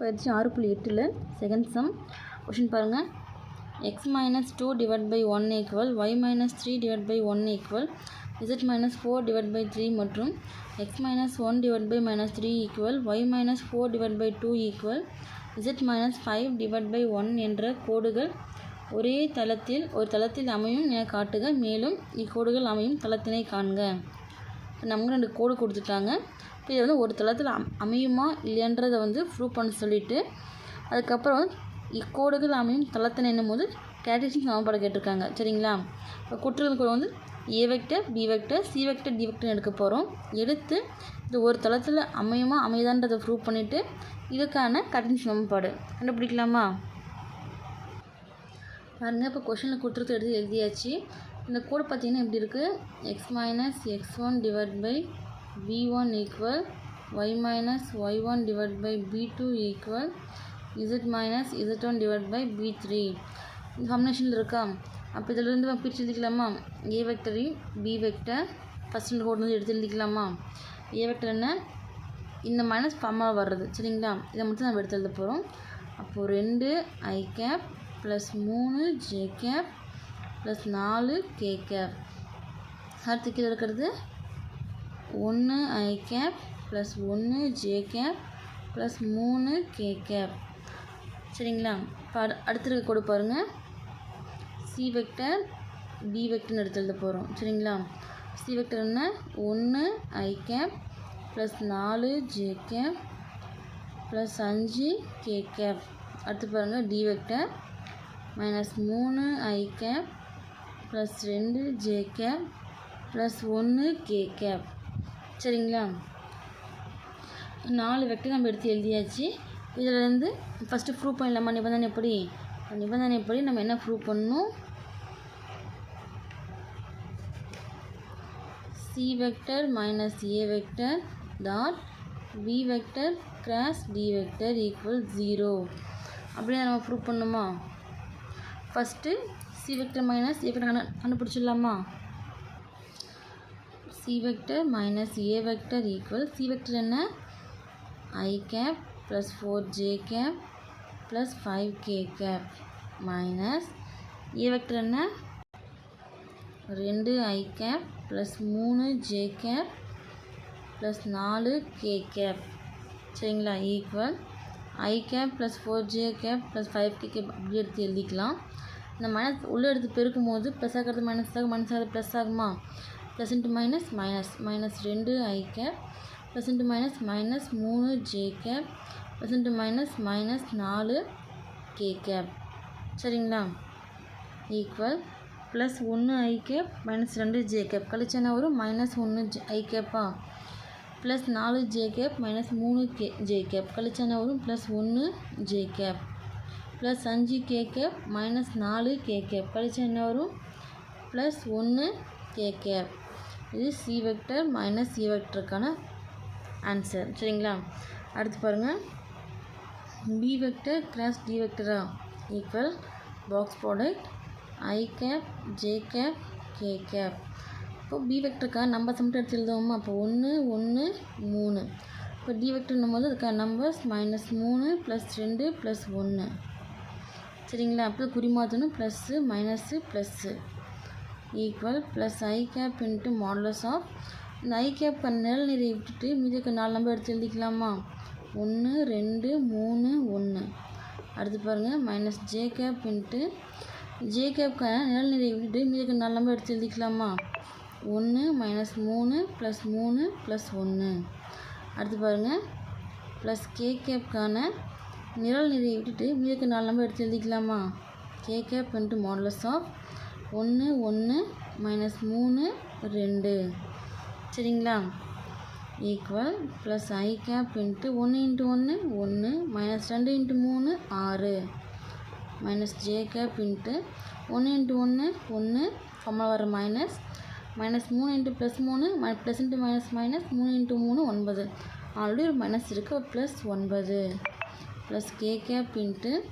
பயிற்சி ஆறு புள்ளி எட்டில் செகண்ட் சம் கொஷின் பாருங்கள் x minus two divide by one equal y minus three divide by one equal z minus four divide by three மற்றும் x minus one divide by minus three equal y minus four divide by two equal z minus five divide by one என்ற கோடுகள் ஒரே தளத்தில் ஒரு தளத்தில் அமையும் என காட்டுக. மேலும் இக்கோடுகள் அமையும் தளத்தினை காண்க. இப்போ நமக்கு ரெண்டு கோடு கொடுத்துட்டாங்க. இது வந்து ஒரு தளத்தில் அம் அமையுமா இல்லைன்றதை வந்து ப்ரூவ் பண்ண சொல்லிவிட்டு அதுக்கப்புறம் வந்து இக்கோடுகள் அமையும் தளத்தினை என்னும் போது கேட்டேஷன் சமன்பாடு கேட்டிருக்காங்க. சரிங்களா? இப்போ குற்றங்கள் வந்து A vector B vector C vector D vector எடுக்க போகிறோம் எடுத்து இது ஒரு தளத்தில் அமையுமா அமையுதான்றதை ப்ரூவ் பண்ணிவிட்டு இதுக்கான கட்டின் சமன்பாடு. கண்டுபிடிக்கலாமா? பாருங்கள் இப்போ கொஷனில் கொடுத்துருக்க எடுத்து எழுதியாச்சு. இந்த கோடு பார்த்திங்கன்னா எப்படி இருக்குது x minus x one divide by b one equal y minus y one divide by b two equal z minus z one divide by b three இந்த காம்பினேஷனில் இருக்கா? அப்போ இதிலிருந்து நம்ம பிரித்து எழுதிக்கலாமா? ஏ வெக்டரையும் பி வெக்டர் ஃபஸ்ட் ரெண்டு கோடு எடுத்து எழுதிக்கலாமா? ஏ வெக்டர் என்ன? இந்த மைனஸ் ஃபார்மாக வர்றது. சரிங்களா? இதை மட்டும் நம்ம எடுத்து எழுத போகிறோம் அப்போது ரெண்டு ஐ கேப் ப்ளஸ் மூணு ஜே கேப் ப்ளஸ் நாலு கே கேப் அடுத்து கீழே இருக்கிறது ஒன்று ஐ கேப் ப்ளஸ் ஒன்று ஜே கேப் ப்ளஸ் மூணு கே கேப் சரிங்களா? இப்போ அடுத்தது கூட பாருங்கள் சி வெக்டர் பி வெக்டர்னு எடுத்து எழுத போகிறோம் சரிங்களா? சி வெக்டர் என்ன? ஒன்று ஐ கேப் ப்ளஸ் நாலு ஜே கேப் ப்ளஸ் அஞ்சு கே கேப் அடுத்து பாருங்கள் டி வெக்டர் மைனஸ் மூணு ஐ கேப் ப்ளஸ் ரெண்டு ஜே கேப் ப்ளஸ் ஒன்று கே கேப் சரிங்களா? நாலு வெக்டர் நம்ம எடுத்து எழுதியாச்சு. இதிலேருந்து ஃபஸ்ட்டு ப்ரூவ் பண்ணலாமா? நிபந்தனை எப்படி? நிபந்தனை எப்படி நம்ம என்ன ப்ரூவ் பண்ணணும்? C vector minus A vector dot B vector cross D vector equal zero அப்படியே நம்ம ப்ரூவ் பண்ணணுமா? First C vector minus A vector கண்டு கண்டுபிடிச்சிடலாமா C vector minus A vector equal C vector என்ன? I cap plus four j cap plus five k cap minus A vector என்ன? ரெண்டு ஐ cap plus மூணு J cap plus நாலு K cap சரிங்களா? Equal i cap plus four j cap plus five k cap அப்படி எடுத்து எழுதிக்கலாம். இந்த minus உள்ளே எடுத்து பெருக்கும் போது ப்ளஸ் ஆகிறது மைனஸ் ஆகும் மைனஸ் ஆகிறது ப்ளஸ் ஆகுமா? Plus into minus minus minus ரெண்டு i cap plus into minus minus மூணு j cap plus into minus minus நாலு கே கேப் சரிங்களா? ஈக்குவல் ப்ளஸ் ஒன்று ஐ கேப் மைனஸ் ரெண்டு ஜே கேப் கழிச்சு என்ன வரும்? மைனஸ் ஒன்று ஐ கேப்பா ப்ளஸ் நாலு ஜே கேப் மைனஸ் மூணு கே ஜே கேப் கழிச்சு என்ன வரும்? ப்ளஸ் ஒன்று ஜே கேப் ப்ளஸ் அஞ்சு கே கேப் மைனஸ் நாலு கே கேப் கழிச்சு என்ன வரும்? ப்ளஸ் ஒன்று கே கேப் இது சி வெக்டர் மைனஸ் சி வெக்டருக்கான ஆன்சர் சரிங்களா? அடுத்து பாருங்கள் B vector cross D வெக்டரா equal box product i cap j cap k cap இப்போ பி வெக்டருக்காக நம்பர் மட்டும் எடுத்து எழுதுவோமா? அப்போ ஒன்று ஒன்று மூணு. இப்போ டி வெக்டர்னும் போது அதுக்கான நம்பர்ஸ் மைனஸ் மூணு ப்ளஸ் ரெண்டு ப்ளஸ் ஒன்று சரிங்களா? அப்போ குறிமாத்தணும் plus minus plus equal plus i cap into modulus of இந்த ஐ கேப் நிழல் நீரை விட்டுட்டு மீதிக்கு நாலு நம்பர் எடுத்து எழுதிக்கலாமா? ஒன்று ரெண்டு மூணு ஒன்று அடுத்து பாருங்கள் minus j cap into j கேப்க்கான நிழல் நீரை விட்டுட்டு மீதிக்கு நாலு நம்பர் எடுத்து எழுதிக்கலாமா? ஒன்று மைனஸ் மூணு ப்ளஸ் மூணு ப்ளஸ் ஒன்று அடுத்து பாருங்கள் ப்ளஸ் கே கேப்க்கான நிழல் நீரை விட்டுட்டு மீதிக்கு நாலு நம்பர் எடுத்து எழுதிக்கலாமா? K cap into modulus of ஒன்று ஒன்று மைனஸ் மூணு ரெண்டு. சரிங்களா? Equal plus i cap into ஒன்று இன்ட்டு ஒன்று ஒன்று மைனஸ் ரெண்டு இன்ட்டு மூணு ஆறு. மைனஸ் ஜே கேப் இன்ட்டு ஒன்று இன்ட்டு ஒன்று ஒன்று ஃபார்மில் வர மைனஸ் மைனஸ் மூணு இன்ட்டு ப்ளஸ் மூணு மை ப்ளஸ் இன்ட்டு மைனஸ் மைனஸ் மூணு இன்ட்டு மூணு ஒன்பது. ஆல்ரெடி ஒரு மைனஸ் இருக்குது ப்ளஸ் ஒன்பது. ப்ளஸ் கே கேப் இன்ட்டு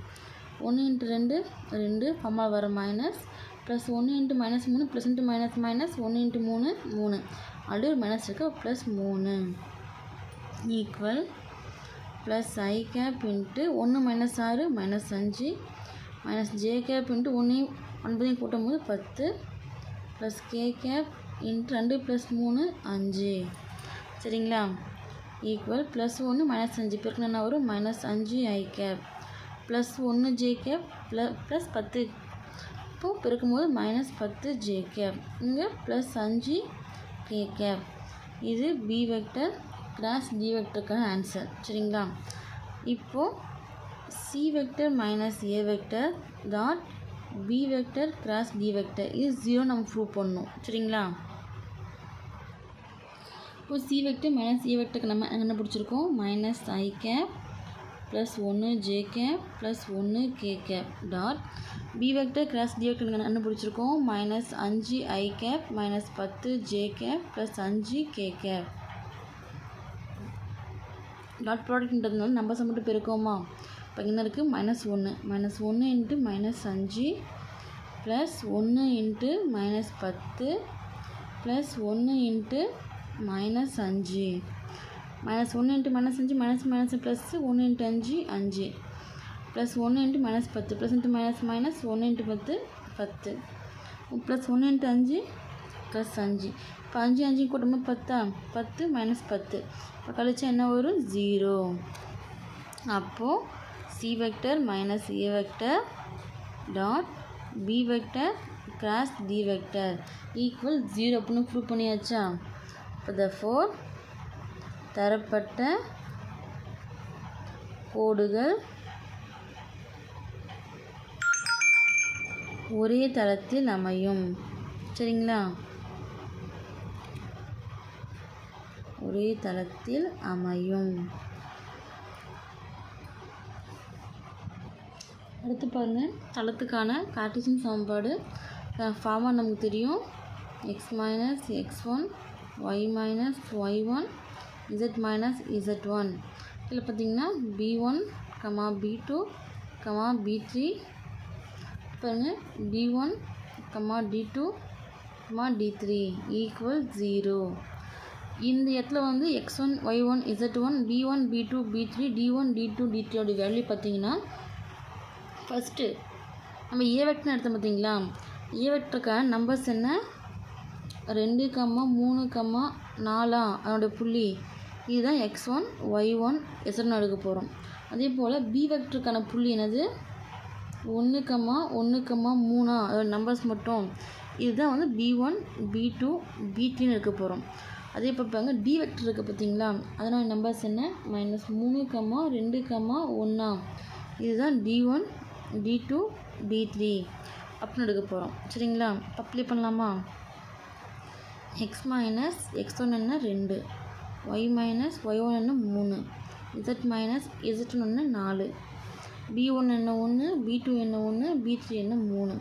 ஒன்று இன்ட்டு ரெண்டு ரெண்டு ஃபார்மில் வர மைனஸ் ப்ளஸ் ஒன்று இன்ட்டு மைனஸ் மூணு ப்ளஸ் இன்ட்டு மைனஸ் மைனஸ் ஒன்று இன்ட்டு மூணு மூணு. அப்படி ஒரு மைனஸ் இருக்குது ப்ளஸ் மூணு. Equal plus i cap into ஒன்று மைனஸ் ஆறு மைனஸ் அஞ்சு. மைனஸ் ஜே கேப் இன்ட்டு ஒன்றையும் ஒன்பதையும் கூட்டும் போது பத்து. ப்ளஸ் கே கேப் இன்ட்டு ரெண்டு ப்ளஸ் மூணு அஞ்சு. சரிங்களா? ஈக்குவல் ப்ளஸ் ஒன்று மைனஸ் அஞ்சு. பேருக்கு என்ன வரும்? மைனஸ் அஞ்சு ஐ கேப் ப்ளஸ் ஒன்று ஜே கேப் ப்ள ப்ளஸ் பத்து. இப்போது பிறக்கும்போது மைனஸ் பத்து ஜே கேப் இங்கே ப்ளஸ் அஞ்சு கே கேப் இது பி வெக்டர் கிராஸ் டி வெக்டருக்கான ஆன்சர் சரிங்களா? இப்போது C vector minus A vector dot B vector cross D vector இது ஜீரோ நம்ம ப்ரூவ் பண்ணணும். சரிங்களா? இப்போ சி வெக்டர் மைனஸ் ஏ வெக்டருக்கு நம்ம என்ன பிடிச்சிருக்கோம்? மைனஸ் ஐ கேப் ப்ளஸ் ஒன்று ஜே கேப் ப்ளஸ் ஒன்று k cap dot B vector cross D vector என்ன பிடிச்சிருக்கோம். மைனஸ் அஞ்சு ஐ கேப் மைனஸ் பத்து ஜே கேப் ப்ளஸ் அஞ்சு கே கேப் டாட் ப்ராடக்ட்ன்றதுனால நம்பர்ஸை மட்டும் பெருக்கோமா இப்போ என்ன இருக்குது மைனஸ் ஒன்று மைனஸ் ஒன்று இன்ட்டு மைனஸ் அஞ்சு ப்ளஸ் ஒன்று இன்ட்டு மைனஸ் பத்து ப்ளஸ் ஒன்று இன்ட்டு மைனஸ் அஞ்சு. மைனஸ் ஒன்று இன்ட்டு மைனஸ் அஞ்சு மைனஸ் மைனஸ் ப்ளஸ் ஒன்று இன்ட்டு அஞ்சு அஞ்சு. ப்ளஸ் ஒன்று இன்ட்டு மைனஸ் பத்து. ப்ளஸ் இன்ட்டு மைனஸ் மைனஸ் ஒன்று இன்ட்டு பத்து பத்து. ப்ளஸ் ஒன்று இன்ட்டு அஞ்சு ப்ளஸ் அஞ்சு. இப்போ அஞ்சு அஞ்சு கூட்டும்போது பத்தா? பத்து மைனஸ் பத்து. இப்போ கழிச்சா என்ன வரும்? ஜீரோ அப்போது C vector minus A vector dot B vector cross D vector equal zero அப்படின்னு ப்ரூவ் பண்ணியாச்சா? இப்போ த ஃபோர் தரப்பட்ட கோடுகள் ஒரே தளத்தில் அமையும். சரிங்களா? ஒரே தளத்தில் அமையும். அடுத்து பாருங்கள் தளத்துக்கான கார்ட்டீசியன் சமன்பாடு ஃபார்மாக நமக்கு தெரியும். X minus x one y minus y one z minus z one இதில் பார்த்தீங்கன்னா b one comma b two comma b three பாருங்கள் d one comma d two comma d three equal zero இந்த இடத்துல வந்து x one y one z one b one b two b three d one d two d த்ரீயோட value பார்த்தீங்கன்னா first நம்ம A வெக்டர்னு எடுத்தோம் பார்த்தீங்களா? ஏ வெக்டருக்கான numbers என்ன? ரெண்டு கம்மா மூணு கம்மா நாலா? அதனுடைய புள்ளி. இதுதான் எக்ஸ் ஒன் ஒய் ஒன் எஸ்என் எடுக்க போகிறோம் அதே போல் பி வெக்டருக்கான புள்ளி என்னது? ஒன்று கம்மா ஒன்று கம்மா மூணா அதோட நம்பர்ஸ் மட்டும். இதுதான் வந்து b one b two b த்ரீன்னு எடுக்க போகிறோம் அதே பார்ப்பாங்க டி வெக்டர் இருக்குது பார்த்தீங்களா அதனால் நம்பர்ஸ் என்ன? மைனஸ் மூணு கம்மா ரெண்டு கம்மா ஒன்றா இதுதான் d one d two d three அப்படின்னு எடுக்க போகிறோம் சரிங்களா? அப்ளை பண்ணலாமா? எக்ஸ் மைனஸ் எக்ஸ் ஒன் என்ன? ரெண்டு. ஒய் மைனஸ் ஒய் ஒன் என்ன? மூணு. இசட் மைனஸ் இசட் ஒன் நாலு. பி ஒன் என்ன ஒன்று பி டூ என்ன ஒன்று பி த்ரீ என்ன மூணு.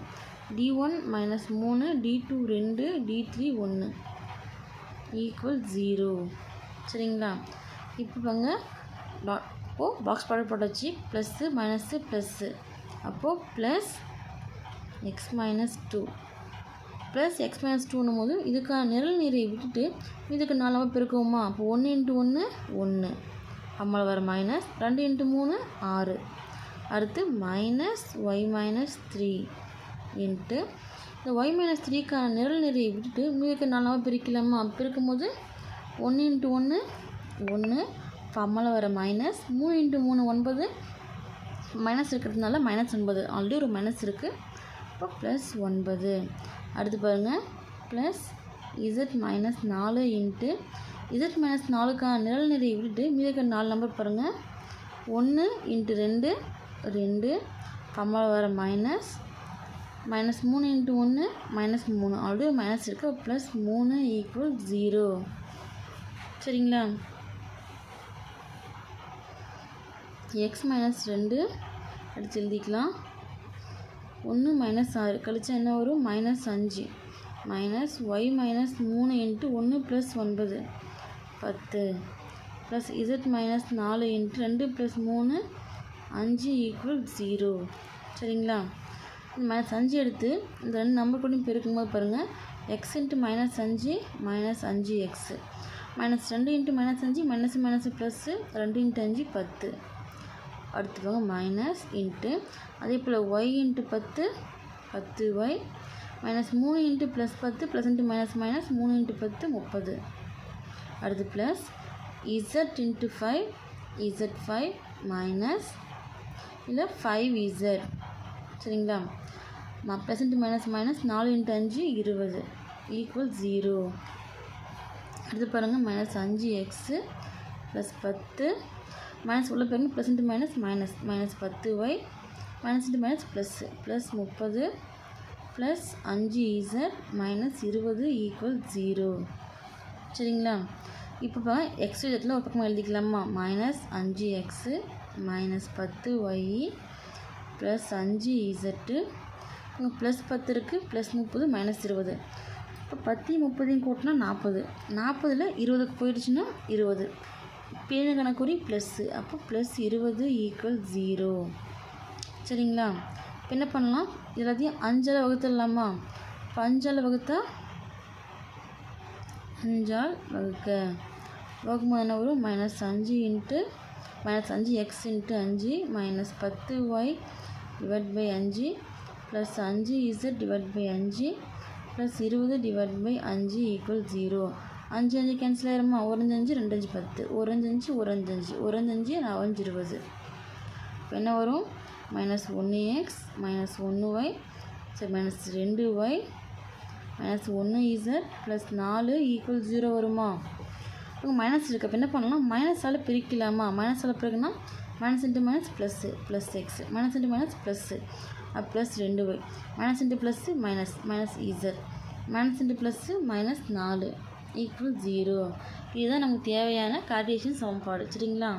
டி ஒன் மைனஸ் மூணு டி டூ ரெண்டு டி த்ரீ ஒன்று ஈக்குவல் ஜீரோ சரிங்களா? இப்போ பாங்க டாட் இப்போது பாக்ஸ் ப்ராடக்ட் போட்டாச்சு. ப்ளஸ்ஸு மைனஸ்ஸு ப்ளஸ்ஸு அப்போது plus x minus two plus x minus டூன்னும் போது இதுக்கான நிரல் நீரை விட்டுட்டு இதுக்கு நாலாக பெருக்குவோமா? அப்போ ஒன்று இன்ட்டு ஒன்று ஒன்று அம்மாவில் வர மைனஸ் ரெண்டு இன்ட்டு மூணு ஆறு. அடுத்து minus y minus three into இந்த ஒய் மைனஸ் த்ரீக்கான நிரல் நிறையை விட்டுட்டு மீதுக்கு நாலாக பிரிக்கலாமா? பிரிக்கும் போது ஒன்று இன்ட்டு ஒன்று ஒன்று இப்போ வர மைனஸ் மூணு இன்ட்டு மூணு ஒன்பது மைனஸ் இருக்கிறதுனால மைனஸ் ஒன்பது. ஆல்ரெடி ஒரு மைனஸ் இருக்குது இப்போ ப்ளஸ் ஒன்பது. அடுத்து பாருங்கள் ப்ளஸ் இசட் மைனஸ் நாலு இன்ட்டு இசட் மைனஸ் நாலுக்கான நிரல் நிறையை விட்டுட்டு மீதி நாலு நம்பர் பாருங்கள் ஒன்று இன்ட்டு ரெண்டு ரெண்டு கம்மல் மைனஸ் மைனஸ் மூணு இன்ட்டு ஒன்று மைனஸ் மூணு. ஆல்ரெடி மைனஸ் இருக்குது ப்ளஸ் மூணு ஈக்குவல் ஜீரோ சரிங்களா? எக்ஸ் மைனஸ் ரெண்டு அடித்து எழுதிக்கலாம். ஒன்று மைனஸ் ஆறு. கழிச்சா என்ன வரும்? மைனஸ் அஞ்சு. மைனஸ் ஒய் மைனஸ் மூணு இன்ட்டு ஒன்று ப்ளஸ் ஒன்பது. பத்து. ப்ளஸ் இசட் மைனஸ் நாலு இன்ட்டு ரெண்டு ப்ளஸ் மூணு அஞ்சு ஈக்குவல் ஜீரோ சரிங்களா? மைனஸ் அஞ்சு எடுத்து இந்த ரெண்டு நம்பர் கூட பெருக்கும்போது பாருங்கள் எக்ஸ் இன்ட்டு மைனஸ் அஞ்சு மைனஸ் அஞ்சு எக்ஸு மைனஸ் ரெண்டு இன்ட்டு மைனஸ் அஞ்சு மைனஸ் மைனஸ் ப்ளஸ்ஸு ரெண்டு இன்ட்டு அஞ்சு பத்து. அடுத்து மைனஸ் இன்ட்டு அதே போல் ஒய் இன்ட்டு பத்து பத்து ஒய் மைனஸ் மூணு இன்ட்டு ப்ளஸ் பத்து ப்ளஸ் இன்ட்டு மைனஸ் மைனஸ் மூணு இன்ட்டு பத்து முப்பது. அடுத்து plus z into five z five minus இல்லை ஃபைவ் இசட் சரிங்களா? மா ப்ளஸ் மைனஸ் மைனஸ் நாலு இன்ட்டு அஞ்சு இருபது. ஈக்குவல் ஜீரோ அடுத்து பாருங்கள் மைனஸ் அஞ்சு எக்ஸு ப்ளஸ் பத்து. மைனஸ் உள்ள பாருங்க plus into minus minus minus பத்து Y minus into minus plus plus முப்பது. ப்ளஸ் அஞ்சு இசட் மைனஸ் இருபது ஈக்குவல் ஜீரோ சரிங்களா? இப்போ பாருங்க எக்ஸ் இதில் ஒரு பக்கம் எழுதிக்கலாமா? மைனஸ் அஞ்சு எக்ஸு மைனஸ் பத்து ஒய் ப்ளஸ் அஞ்சு இசட்டு இங்கே ப்ளஸ் பத்து இருக்குது ப்ளஸ் முப்பது மைனஸ் இருபது. இப்போ பத்தையும் முப்பதையும் கூட்டினா நாற்பது நாற்பதில் இருபதுக்கு போயிடுச்சுன்னா இருபது. பேரு கணக்குறி ப்ளஸ்ஸு அப்போ ப்ளஸ் இருபது ஈக்குவல் ஜீரோ சரிங்களா? இப்போ என்ன பண்ணலாம்? எல்லாத்தையும் அஞ்சால் வகுத்துடலாமா? இப்போ அஞ்சால் வகுத்தா அஞ்சால் வகுக்க. வகுக்கும்போது என்ன வரும்? மைனஸ் அஞ்சு இன்ட்டு மைனஸ் அஞ்சு எக்ஸ் இன்ட்டு அஞ்சு மைனஸ் பத்து ஒய் டிவைட் பை அஞ்சு ப்ளஸ் அஞ்சு இசட் டிவைட் பை அஞ்சு ப்ளஸ் இருபது டிவைட் பை அஞ்சு ஈக்குவல் ஜீரோ அஞ்சு அஞ்சு கேன்சல் ஆயிருமா? ஒரு அஞ்சு ரெண்டு அஞ்சு பத்து. ஒரு அஞ்சு அஞ்சு ஒரு அஞ்சு. அஞ்சு அஞ்சு அஞ்சு நாலஞ்சு இருபது. இப்போ என்ன வரும்? மைனஸ் ஒன்று எக்ஸ் மைனஸ் ஒன்று ஒய் சரி மைனஸ் ரெண்டு ஒய் மைனஸ் ஒன்று இசட் ப்ளஸ் நாலு ஈக்குவல் ஜீரோ வருமா? இப்போ மைனஸ் இருக்குது அப்போ என்ன பண்ணலாம் மைனஸால் பிரிக்கலாமா? மைனஸால் பிறகுனா minus into minus plus plus x minus into minus plus plus ரெண்டு y minus into plus minus minus z minus into plus minus நாலு. ஈக்குவல் ஜீரோ இதுதான் நமக்கு தேவையான கார்டியேஷன் சமன்பாடு. சரிங்களா?